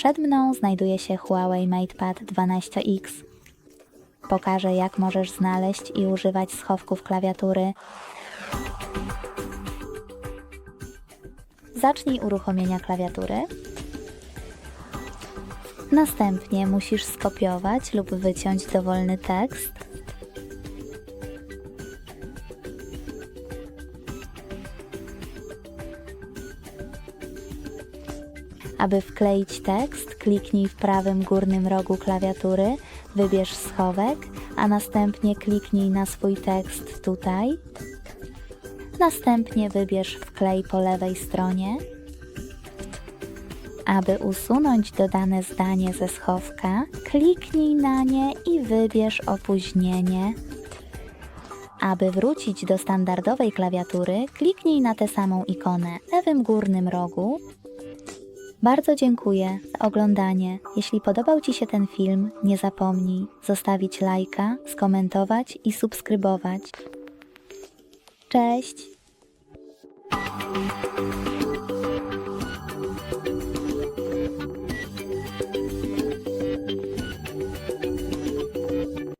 Przed mną znajduje się Huawei MatePad 12X. Pokażę, jak możesz znaleźć i używać schowków klawiatury. Zacznij uruchomienia klawiatury. Następnie musisz skopiować lub wyciąć dowolny tekst. Aby wkleić tekst, kliknij w prawym górnym rogu klawiatury, wybierz schowek, a następnie kliknij na swój tekst tutaj. Następnie wybierz wklej po lewej stronie. Aby usunąć dodane zdanie ze schowka, kliknij na nie i wybierz opóźnienie. Aby wrócić do standardowej klawiatury, kliknij na tę samą ikonę w lewym górnym rogu. Bardzo dziękuję za oglądanie. Jeśli podobał Ci się ten film, nie zapomnij zostawić lajka, skomentować i subskrybować. Cześć!